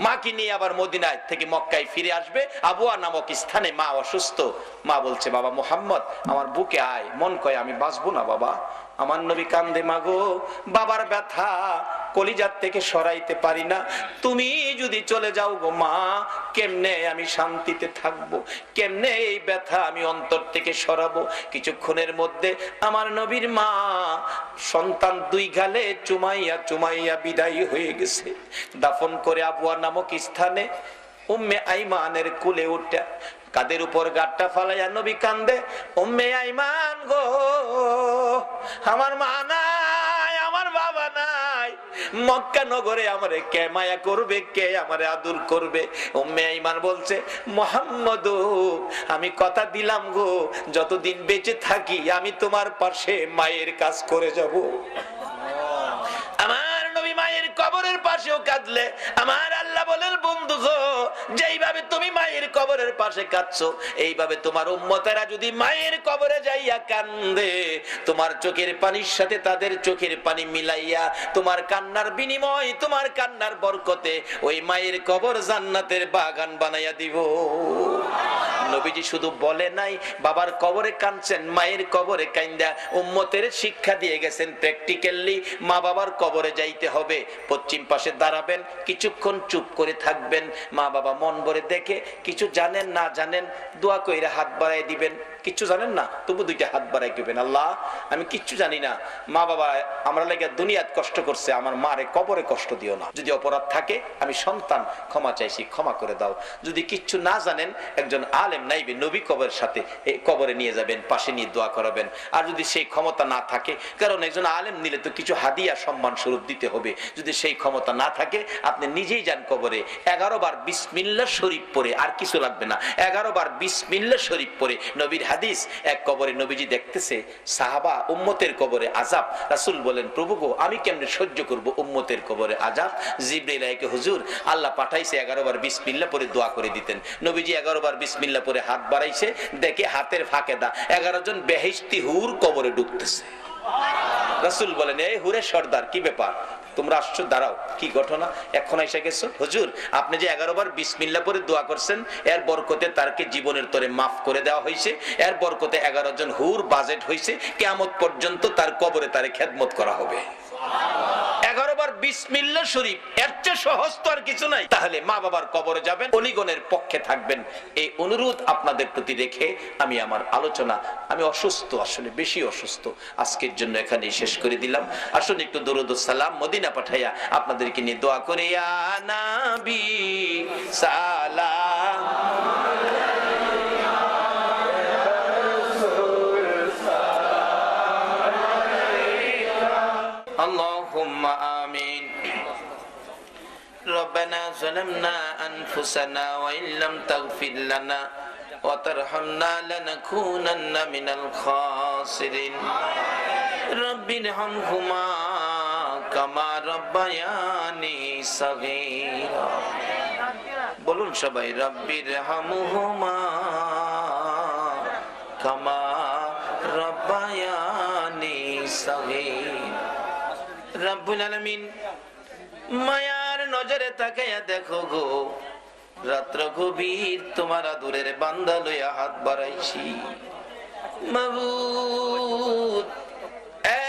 মাকে নিয়ে আবার মদিনায় থেকে মক্কায় ফিরে আসবে। আবুয়া নামক স্থানে মা অসুস্থ। মা বলছে, বাবা মোহাম্মদ, আমার বুকে আয়, মন কয় আমি বাঁচবো না বাবা। আমার নবী কান্দে মাগো বাবার ব্যথা কলিজার থেকে সরাইতে পারি না। তুমি যদি চলে যাও গো মা, কেমনে আমি শান্তিতে থাকব? কেমনে এই ব্যথা আমি অন্তর থেকে সরাবো? কিছুক্ষণের মধ্যে আমার নবীর মা, সন্তান দুই গালে চুমাইয়া চুমাইয়া বিদায়ী হয়ে গেছে। দাফন করে আবুয়া নামক স্থানে উম্মে আইমানের কুলে উঠে, কাদের উপর গাটটা ফালাইয়া নবী কান্দে, উম্মে আইমান গো, আমার মা নাই। মক্কা নগরে আমারে কে মায়া করবে, কে আমারে আদর করবে? উম্মে ইমান বলছে, মোহাম্মদ, আমি কথা দিলাম গো, যতদিন বেঁচে থাকি আমি তোমার পাশে মায়ের কাজ করে যাব আমার নবী মায়ের কবরের পাশেও কাঁদলে, আমার আল্লাহ বলেন, বন্ধু গো, যেইভাবে তুমি মায়ের কবরের পাশে কাঁদছো, এইভাবে তোমার উম্মতেরা যদি মায়ের কবরে যাইয়া কান্দে, তোমার চোখের পানির সাথে তাদের চোখের পানি মিলাইয়া, তোমার কান্নার বিনিময়, তোমার কান্নার বরকতে ওই মায়ের কবর জান্নাতের বাগান বানাইয়া দিব। নবীজি শুধু বলে নাই, বাবার কবরে কাঁদছেন, মায়ের কবরে কান্দা উম্মতের শিক্ষা দিয়ে গেছেন প্র্যাকটিক্যালি মা বাবার কবরে যাইতে হবে, পশ্চিম পাশে দাঁড়াবেন, কিছুক্ষণ চুপ করে থাকবেন, মা বাবা মন ভরে দেখে, কিছু জানেন না জানেন, দোয়া কইরা হাত বাড়াই দিবেন। কিচ্ছু জানেন না, তবু দুইটা হাত বাড়াই দিবেন, আল্লাহ, আমি কিচ্ছু জানি না। মা বাবা আমরা লাগে দুনিয়াত কষ্ট করছে, আমার মারে কবরে কষ্ট দিও না। যদি অপরাধ থাকে, আমি সন্তান, ক্ষমা চাইছি, ক্ষমা করে দাও। যদি কিচ্ছু না জানেন, একজন আলেম নাইবে, নবী কবরের সাথে কবরে নিয়ে যাবেন, পাশে নিয়ে দোয়া করাবেন। আর যদি সেই ক্ষমতা না থাকে, কারণ একজন আলেম নিলে তো কিছু হাদিয়া সম্মান স্বরূপ দিতে হবে। যদি সেই ক্ষমতা না থাকে, আপনি নিজেই যান কবরে। এগারো বার বিসমিল্লা শরীফ পরে আর কিছু লাগবে না। এগারো বার বিসমিল্লা শরীফ পরে নবীর হাদিস, এক কবরে নবীজি দেখতেছে, সাহাবা উম্মতের কবরে আজাব রাসুল বলেন, প্রভু গো, আমি কেমনে সহ্য করব উম্মতের কবরে আজাব জিব্রাইল হুজুর, আল্লাহ পাঠাইছে এগারো বার বিসমিল্লা পরে দোয়া করে দিতেন। নবীজি এগারো বার বিসমিল্লা পরে হাত বাড়াইছে, দেখে হাতের ফাঁকে দা। এগারো জন বেহেস্তি হুর কবরে ঢুকতেছে। রাসুল বলেন, এই হুরে সর্দার, কি ব্যাপার? তোমরা আসছো, দাঁড়াও, কি ঘটনা? এখন এসে গেছো? হুজুর, আপনি যে এগারো বার বিসমিল্লা পরে দোয়া করছেন, এর বরকতে তারকে জীবনের তরে মাফ করে দেওয়া হয়েছে, এর বরকতে এগারো জন হুর বাজেট হয়েছে কেমত পর্যন্ত তার কবরে তারে খেদমত করা হবে। বিসমিল্লা শরীফ। এর চেয়ে সহজ তো আর কিছু নাই। তাহলে মা বাবার কবরে যাবেন, অলিগণের পক্ষে থাকবেন। এই অনুরোধ আপনাদের প্রতি রেখে আমি আমার আলোচনা, আমি অসুস্থ, আসলে বেশি অসুস্থ। আজকের জন্য এখানেই শেষ করে দিলাম। আসুন একটু দরুদ সালাম মদিনা পাঠাইয়া আপনাদেরকে নিয়ে দোয়া করে, ইয়া নাবি সালাম ربنا ظلمنا أنفسنا وإن لم تغفر لنا وترحمنا لنكونن من الخاسرين رب ارحمهما كما ربياني صغيرا বলুন সবাই রব্বির হামুহুমা কামা রব্বায়ানি সগীর রব্বুল আলামিন মায়ার নজরে তাকাইয়া দেখো গো। রাত্র গভীর তোমার আদুরের বান্দা লইয়া হাত বাড়াইছি।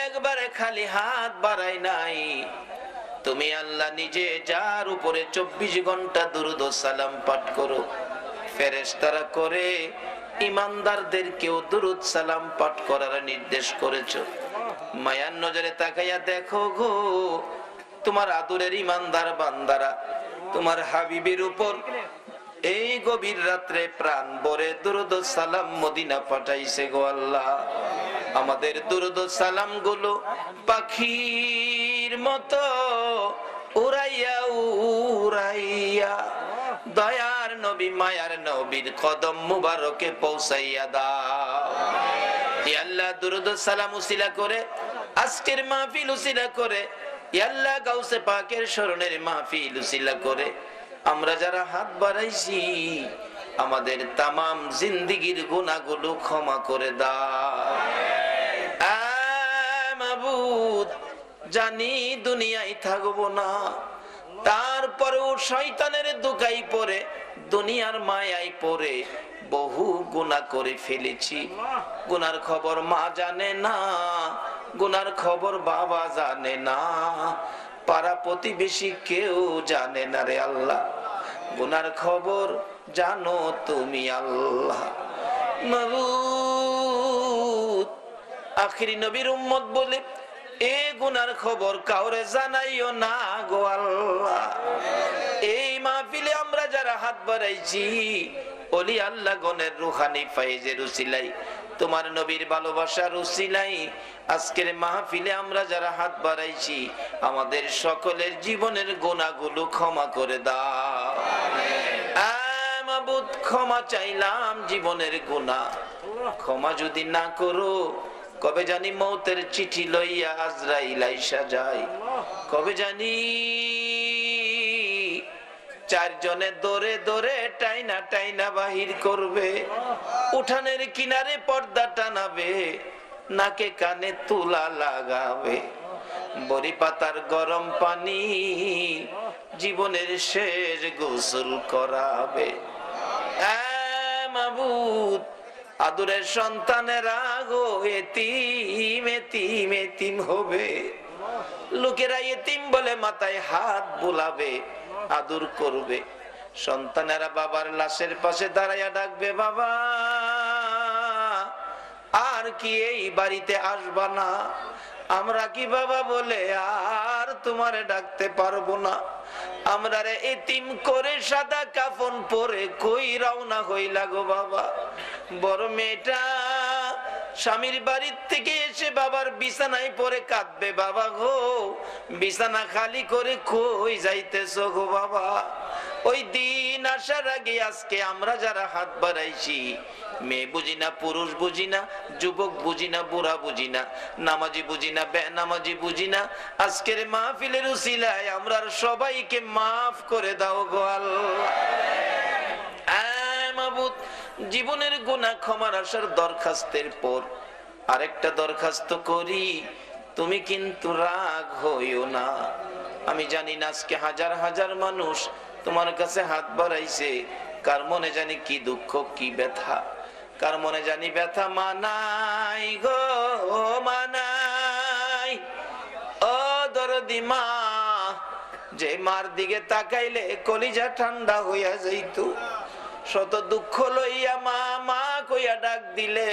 একবারে খালি হাত বাড়াই নাই। তুমি আল্লাহ নিজে যার উপরে চব্বিশ ঘণ্টা দুরুদ সালাম পাঠ করো। ফেরেশতারা করে ইমানদারদেরকেও দুরুদ সালাম পাঠ করার নির্দেশ করেছ। মায়ার নজরে তাকাইয়া দেখো গো তোমার আদরের ইমানদার বান্দারা, তোমার হাবিবের উপর এই গভীর রাত্রে প্রাণ ভরে দুরুদ সালাম মদিনা পাঠাইছে গো আল্লাহ। আমাদের দুরুদ সালামগুলো পাখির মতো উড়াইয়া উড়াইয়া দয়ার নবী, মায়ার নবীর কদম মুবারকে পৌঁছাইয়া দাও। আল্লাহ, দুরুদ সালাম উসিলা করে, আজকের মাহফিল উসিলা করে গাউসে পাকের মাহফিল উসিলা করে। আমরা যারা হাত বাড়াইছি, আমাদের তামাম জিন্দিগির গুণাগুলো ক্ষমা করে আয় জানি দুনিয়ায় থাকব না। তারপরেও শয়তানের দুকাই পরে দুনিয়ার মায়াই পরে বহু গুণা করে ফেলেছি। গুনার খবর মা জানে না। গুনার খবর বাবা জানে না। পাড়া প্রতিবেশী কেউ জানে না রে আল্লাহ। গুনার খবর জানো তুমি আল্লাহ। আখিরি নবীর উম্মত বলে, এ গুনার খবর কাউরে জানাইও না গো আল্লাহ। এই মাহফিলে আমরা যারা হাত বাড়াইছি, অলি আল্লাহ গনের রুহানি ফাইজের উসিলাই তোমার নবীর ভালোবাসার উসিলাই আজকের মাহফিলে আমরা যারা হাত বাড়াইছি, আমাদের সকলের জীবনের গোনাগুলো ক্ষমা করে দাও। ক্ষমা চাইলাম জীবনের গুণা ক্ষমা যদি না করো, কবে জানি মৌতের চিঠি লইয়া আজরাইল আইসা যায়। কবে জানি চারজনে দরে দরে টাইনা টাইনা বাহির করবে। উঠানের কিনারে পর্দা টানাবে, নাকে কানে তুলা লাগাবে। বড়ি পাতার গরম পানি জীবনের শেষ গোসল করাবে। মাবুদ, আদুরের সন্তানেরা গো, এতিম এতিম এতিম হবে। লোকেরা এতিম বলে মাথায় হাত বুলাবে। আদর করবে। সন্তানেরা বাবার লাশের পাশে দাঁড়াইয়া ডাকবে, বাবা, আর কি এই বাড়িতে আসবা না? আমরা কি বাবা বলে আর তোমারে ডাকতে পারব না? আমরা রে এতিম করে সাদা কাফন পরে কই রওনা হইলা গো বাবা। বড় মেয়েটা স্বামীর বাড়ির থেকে এসে বাবার বিছানায় পরে কাঁদবে, বাবা গো, বিছানা খালি করে কই যাইতেছ গো বাবা? ওই দিন আসার আগে আজকে আমরা যারা হাত বাড়াইছি, মেয়ে বুঝি না, পুরুষ বুঝি না, যুবক বুঝি না, বুড়া বুঝি না, নামাজি বুঝি না নামাজি বুঝি না, আজকের মাহফিলের উসিলায় আমরা সবাইকে মাফ করে দাও গো আল্লাহ। আয় মাবুদ জীবনের গুণা ক্ষমার আসার দরখাস্তের পর আরেকটা দরখাস্ত করি। তুমি কিন্তু রাগ হইও না। আমি জানি না আজকে হাজার হাজার মানুষ তোমার কাছে হাত বাড়াইছে। কার মনে জানি কি দুঃখ, কি ব্যথা। কার মনে জানি ব্যথা মানাই গো, মানাই। ও দরদি মা, যে মার দিকে তাকাইলে কলিজা ঠান্ডা হইয়া যাইত। শত দুঃখ লইয়া মা মা কইয়া ডাক দিলে,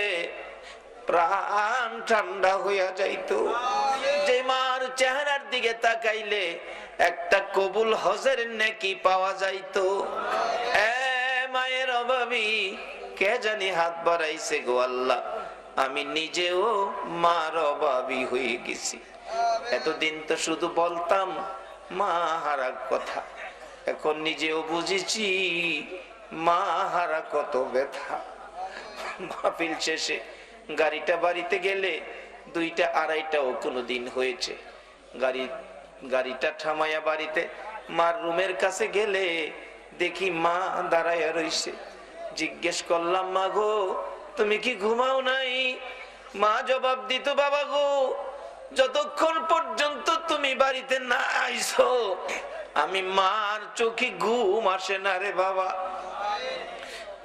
প্রাণ ঠান্ডা হইয়া যাইত। যে মার চেহারার দিকে তাকাইলে, একটা কবুল হজের নেকি পাওয়া যাইত। এ মায়ের অভাবী কে জানি হাত বাড়াইছে গো আল্লাহ। আমি নিজেও মার অভাবী হয়ে গেছি। এতদিন তো শুধু বলতাম, মা হারাক কথা। এখন নিজেও বুঝেছি মা, হারা কত ব্যথা। মাহফিল শেষে গাড়িটা বাড়িতে গেলে দুইটা আড়াইটাও কোনো দিন হয়েছে। গাড়ি, গাড়িটা ঠামাইয়া বাড়িতে মার রুমের কাছে গেলে দেখি মা দাঁড়াইয়া রইছে। জিজ্ঞেস করলাম, মা গো, তুমি কি ঘুমাও নাই? মা জবাব দিত, বাবা গো, যতক্ষণ পর্যন্ত তুমি বাড়িতে না আইসো, আমি মার চোখে ঘুম আসে না রে বাবা।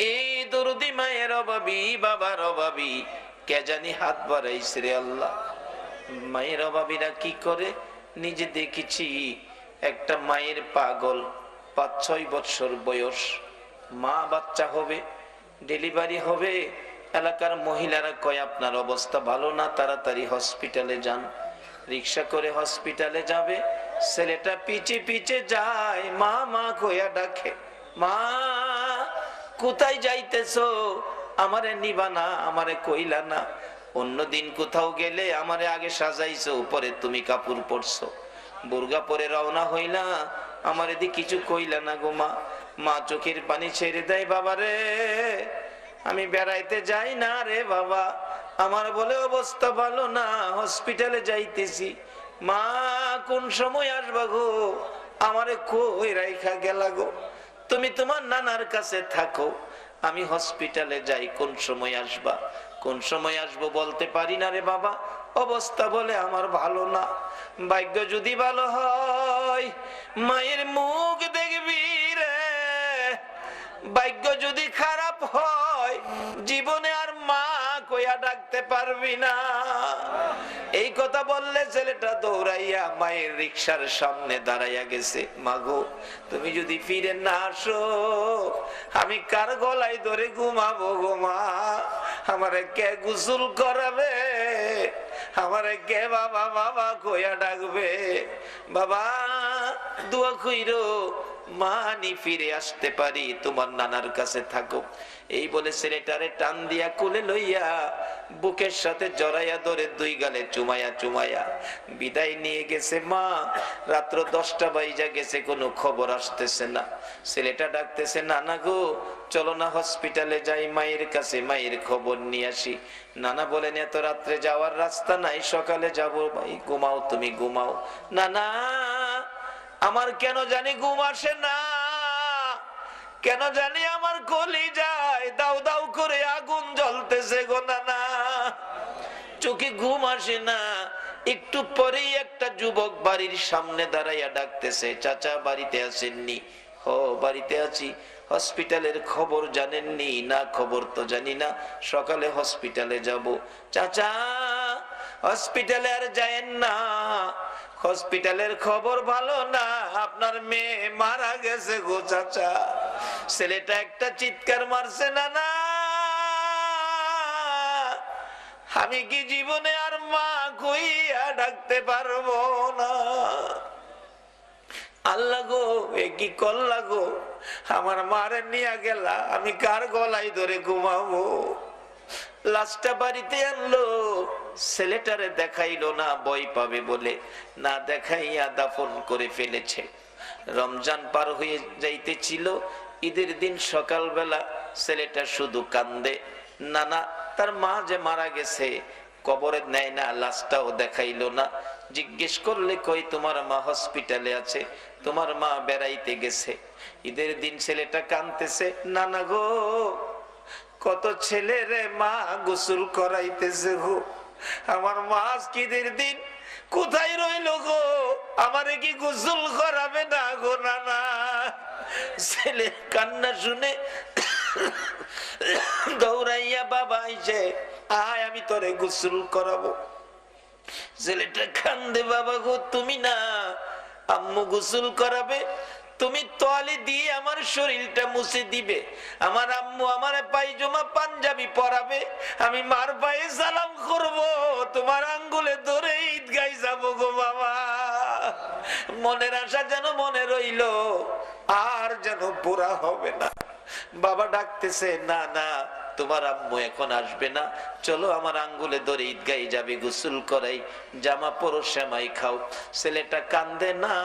এই দরদি মায়ের অভাবী, বাবার অভাবী, কে জানি হাত বাড়াইছে রে আল্লাহ। মায়ের অভাবীরা কি করে? নিজে দেখেছি একটা মায়ের পাগল, পাঁচ, ছয় বছর বয়স। মা বাচ্চা হবে, ডেলিভারি হবে, এলাকার মহিলারা কয়, আপনার অবস্থা ভালো না, তাড়াতাড়ি হসপিটালে যান। রিক্সা করে হসপিটালে যাবে, ছেলেটা পিছে পিছে যায়, মা মা কয়া ডাকে, মা কোথায় যাইতেছো? আমারে নিবা না, আমারে কইলা না। অন্যদিন কোথাও গেলে আমারে আগে সাজাইছো, পরে তুমি কাপড় পরছো। বুর্গা পরে রওনা হইলা, আমার এদি কিছু কইলা না গো মা। মা চোখের পানি ছেড়ে দেয়, বাবা রে। আমি বেড়াইতে যাই না রে বাবা। আমার বলে অবস্থা ভালো না, হসপিটালে যাইতেছি। মা, কোন সময় আসবা গো? আমারে কই রাইখা গেলা গো? তুমি তোমার নানার কাছে থাকো, আমি হসপিটালে যাই, কোন সময় আসবা? কোন সময় আসব বলতে পারি না রে বাবা, অবস্থা বলে আমার ভালো না। ভাগ্য যদি ভালো হয়, মায়ের মুখ দেখবি রে। ভাগ্য যদি খারাপ হয়, জীবনে ডাকতে পারবি না। এই কথা বললে ছেলেটা দৌড়াইয়া মায়ের রিক্সার সামনে দাঁড়াইয়া গেছে। মাগো তুমি যদি ফিরে না আসো, আমি কার গলায় ধরে ঘুমাবো গো মা? আমারে কে গোসল করাবে? আমারে কে বাবা বাবা কইয়া ডাকবে? বাবা, দোয়া কইরো মানি ফিরে আসতে পারি, তোমার নানার কাছে থাকো এই বলে ছেলেটারে টান দিয়া কুলে লইয়া বুকের সাথে জড়াইয়া ধরে দুই গালে চুমাইয়া চুমাইয়া বিদায় নিয়ে গেছে মা। রাত্র দশটা বাইজা গেছে, কোনো খবর আসতেছে না। ছেলেটা ডাকতেছে, নানা গো, চলো না হসপিটালে যাই, মায়ের কাছে মায়ের খবর নিয়ে আসি। নানা বলেন, এত রাত্রে যাওয়ার রাস্তা নাই, সকালে যাব। ভাই, ঘুমাও তুমি, ঘুমাও। নানা, আমার কেন জানি ঘুম আসে না? কেন জানি আমার কলি যায়? দাউ দাউ করে আগুন জ্বলতেছে গো না চোখে ঘুম আসে না। একটু পরেই একটা যুবক বাড়ির সামনে দাঁড়াইয়া ডাকতেছে, চাচা, বাড়িতে আসেননি ও, বাড়িতে আছি। হসপিটালের খবর জানেননি? না, খবর তো জানি না। সকালে হসপিটালে যাব। চাচা, হসপিটালে আর যায়েন না। হসপিটালের খবর ভালো না। আপনার মেয়ে মারা গেছে গো, চাচা। ছেলেটা একটা চিৎকার মারছে না না আমি কি জীবনে আর মা কইয়া ডাকতে পারব না? আল্লাহ গো, এ কি করলা গো? আমার মারে নিয়ে গেলা, আমি কার গলায় ধরে ঘুমাবো? লাশটা বাড়িতে আনলো, ছেলেটারে দেখাইলো না বই পাবে বলে, না দেখাইয়া দাফন করে ফেলেছে। রমজান পার হয়ে যাইতেছিল ঈদের দিন সকালবেলা ছেলেটা শুধু কান্দে। নানা, তার মা যে মারা গেছে, কবরে নেয় না, লাশটাও দেখাইলো না। জিজ্ঞেস করলে, কই তোমার মা হসপিটালে আছে? তোমার মা বেড়াইতে গেছে। ঈদের দিন ছেলেটা কানতেছে নানা গো, কত ছেলে রে মা গোসল করাইতেছে গো। আমার মা আজকিদের দিন কোথায় রইল গো? আমারে কি গোসল করাবে না গো, নানা? ছেলে কান্না শুনে দৌড়াইয়া বাবা আইছে, আয়, আমি তোরে গোসল করাবো। ছেলেটা কান্দে, বাবা গো, তুমি না, আম্মু গোসল করাবে? তুমি তোয়ালে দিয়ে আমার শরীরটা মুছে দিবে। আমার আম্মু আমার পাইজমা পাঞ্জাবি পরাবে। আমি মার পায়ে সালাম করব, তোমার আঙ্গুলে ধরে ঈদ গাই যাব গো বাবা। মনের আশা যেন মনে রইল আর যেন পুরা হবে না। বাবা ডাকতেছে, না না, তোমার আম্মু এখন আসবে না। চলো আমার আঙ্গুলে ধরে ঈদগাই যাবে, গোসল করাই। জামা পরো, সেমাই খাও। ছেলেটা কান্দে, না,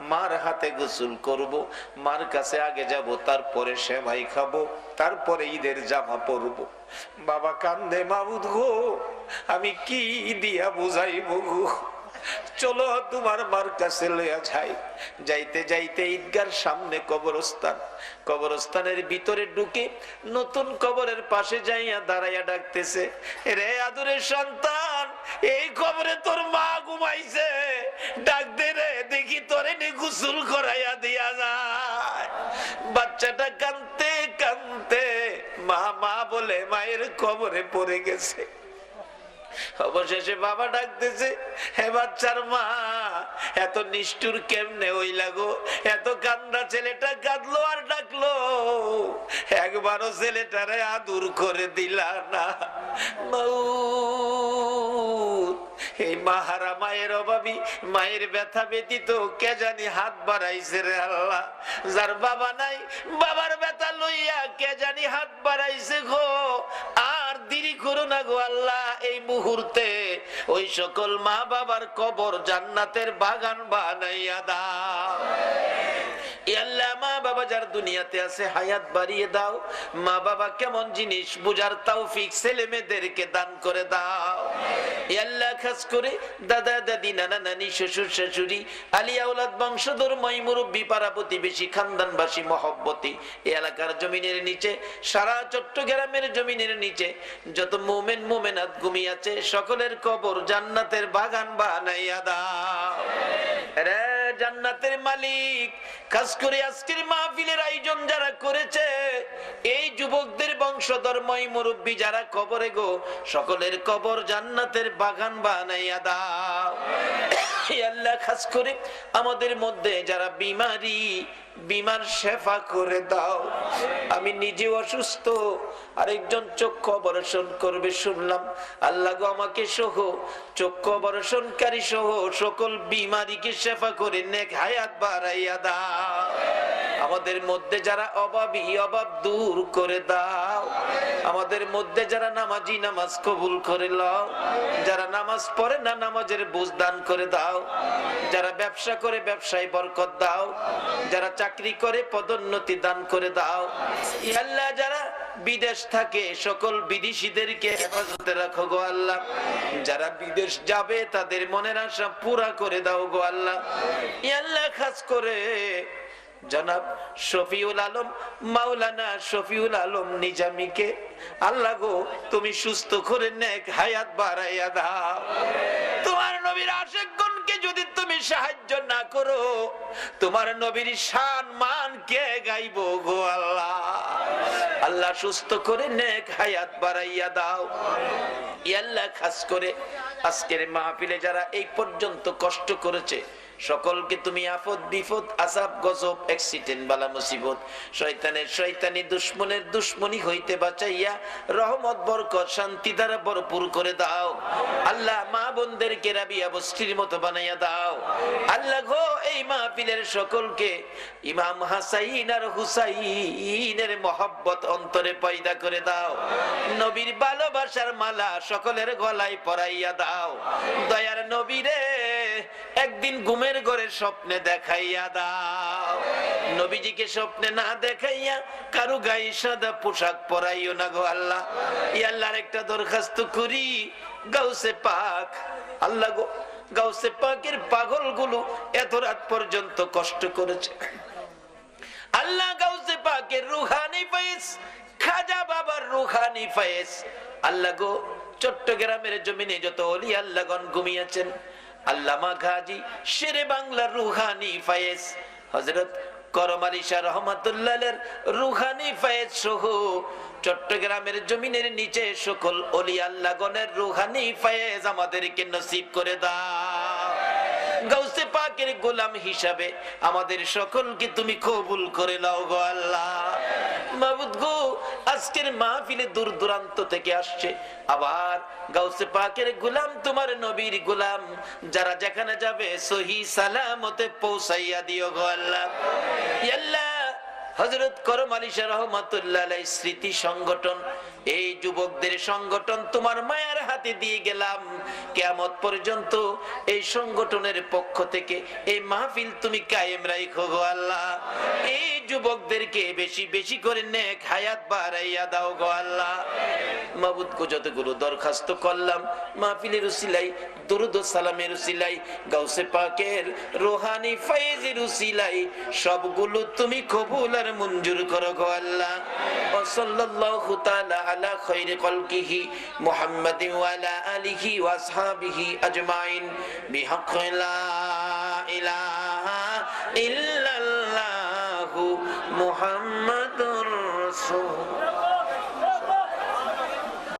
মার হাতে গোসল করব। মার কাছে আগে যাব, তারপরে সেমাই খাব, তারপরে ঈদের জামা পরবো। বাবা কান্দে মাবুদ গো, আমি কি দিয়া বুঝাইব গো? চলো তোমার মার কাছে লইয়া যাই। যাইতে যাইতে ঈদগার সামনে কবরস্থান। কবরস্থানের ভিতরে ঢুকে নতুন কবরের পাশে যাইয়া দাঁড়াইয়া ডাকতেছে, রে আদুরের সন্তান, এই কবরে তোর মা ঘুমাইছে। ডাক দে রে, দেখি তোরে নি গোসল করাইয়া দিয়া যায়। বাচ্চাটা কানতে কানতে মা মা বলে, মায়ের কবরে পড়ে গেছে। অবশেষে বাবা ডাকতেছে হে বাচ্চার মা, এত নিষ্ঠুর কেমনে ওই লাগো এত কান্দা ছেলেটা কাঁদলো আর ডাকলো। একবারও ছেলেটারে আদুর করে দিলা না। এই মাহারা মায়ের অভাবী, মায়ের ব্যথা ব্যতীত কে জানি হাত বাড়াইছে রে আল্লাহ। যার বাবা নাই, বাবার ব্যথা লইয়া কে জানি হাত বাড়াইছে গো। আর দেরি করো না গো আল্লাহ, এই মুহূর্তে ওই সকল মা বাবার কবর জান্নাতের বাগান বানাইয়া আল্লাহ মা বাবা যার দুনিয়াতে আছে, হায়াত বাড়িয়ে দাও। মা বাবা কেমন জিনিস বুঝার তাও ফিক ছেলে মেয়েদেরকে দান করে দাও। দাদা, দাদি, নানা শ্বশুর বংশধর এলাকার জমিনের নিচে, সারা চট্টগ্রামের জমিনের নিচে যত মোমেন, মোমেনাত ঘুমিয়ে আছে, সকলের কবর জান্নাতের বাগান বানাইয়া দাও। রে জান্নাতের মালিক। খাস করে আজকের মাহফিলের আয়োজন যারা করেছে, এই যুবকদের বংশধর্মই মুরব্বী যারা কবরে গো, সকলের কবর জান্নাতের বাগান বানাইয়া দাও। খাস করে আমাদের মধ্যে যারা বিমারি, বিমার সেফা করে দাও। আমি নিজে অসুস্থ, আরেকজন চক্ষু অপারেশন করবে, শুনলাম। আল্লাহ গো, আমাকে সহ, চক্ষু অপারেশনকারী সহ সকল বিমারিকে শেফা করে নেক হায়াত বাড়াইয়া দাও। আমাদের মধ্যে যারা অভাবী, অভাব দূর করে দাও। আমাদের মধ্যে যারা নামাজি নামাজ কবুল করে লও। যারা নামাজ পড়ে না নামাজের বুঝ দান করে দাও। যারা ব্যবসা করে ব্যবসায় বরকত দাও। যারা চাকরি করে পদোন্নতি দান করে দাও। আল্লাহ, যারা বিদেশ থাকে, সকল বিদেশিদেরকে হেফাজতে রাখো গো আল্লাহ। যারা বিদেশ যাবে, তাদের মনের আশা পুরা করে দাও গো আল্লাহ। আল্লাহ, খাস করে জনাব শফিউল আলম, মাওলানা শফিউল আলম নিজামীকে, আল্লাহ গো, তুমি সুস্থ করে নেক হায়াত বাড়াইয়া দাও। তোমার নবীর আশেকগণকে যদি তুমি সাহায্য না করো, তোমার নবীর শান মান কে গাইব গো আল্লাহ? আল্লাহ সুস্থ করে নেক হায়াত বাড়াইয়া দাও। খাস করে আজকের মাহফিলে যারা এই পর্যন্ত কষ্ট করেছে সকলকে তুমি আফত বিপদ আসাব গজব অ্যাক্সিডেন্ট বালা, মুসিবত। শয়তানের শয়তানি দুশ্মনের দুশ্মনী হইতে বাঁচাইয়া রহমত, বরকত, শান্তি দ্বারা ভরপুর করে দাও। আল্লাহ মা বোনদেরকে রাবিয়া বস্তির মতো বানাইয়া দাও। আল্লাহ গো, এই মাহফিলের সকলকে ইমাম হাসাইন আর হুসাইনের মহব্বত অন্তরে পয়দা করে দাও। নবীর ভালোবাসার মালা সকলের গলায় পরাইয়া দাও। দয়ার নবীরে, একদিন ঘুমের ঘরে স্বপ্নে দেখাইয়া দাও। নবীজিকে স্বপ্নে না দেখাইয়া কারু গায়ে সাদা পোশাক পরাইও না গো আল্লাহ। ই আল্লাহর একটা দরখাস্ত করি, গাউসে পাক। আল্লাহ গো, গাউসে পাকের পাগলগুলো এত রাত পর্যন্ত কষ্ট করেছে। আল্লাহ গাউসে পাকের রুহানি ফাইস খাজা বাবার রুহানি ফাইস আল্লাহ গো, চট্টগ্রামের জমিনে যত অলি আল্লাহগণ ঘুমিয়েছেন আল্লামা গাজী শেরে বাংলার রুহানি ফায়েজ। হজরত করম আলী শাহ রুহানি ফায়েজ সহ চট্টগ্রামের জমিনের নিচে সকল অলি আল্লাহগণের রুহানি ফায়েজ আমাদেরকে নসিব করে দাও। পাকের গোলাম হিসাবে আমাদের সকলকে তুমি কবুল করে নাও গো আল্লাহ। মাবুদ গো, আজকের মাহফিলে দূর দূরান্ত থেকে আসছে। আবার গাউসে পাকের গোলাম, তোমার নবীর গোলাম, যারা যেখানে যাবে সহি সালামতে পৌঁছাইয়া দিও গো আল্লাহ। হজরত করম আলী শাহ রহমতুল্লাহ স্মৃতি সংগঠন এই যুবকদের সংগঠন তোমার মায়ের হাতে দিয়ে গেলাম। কেমত পর্যন্ত এই সংগঠনের পক্ষ থেকে এই মাহফিল তুমি কায়েম রাখো আল্লাহ। এই যুবকদেরকে বেশি বেশি করে নেক হায়াত বাড়াইয়া দাও গো আল্লাহ। মাবুদকে যতগুলো দরখাস্ত করলাম, মাহফিলের উসিলাই দুরুদ সালামের উসিলাই গাউসে পাকের রোহানি ফাইজের উসিলাই সবগুলো তুমি কবুল আর মঞ্জুর করো গো আল্লাহ। ও সাল্লাল্লাহু তাআলা আলা খায়রি খালকিহি মুহাম্মাদিন ওয়া আলা আলিহি ওয়া আসহাবিহি আজমাইন। বিহাক্কি লা ইলাহা ইল্লাল্লাহু মুহাম্মাদুর রাসূল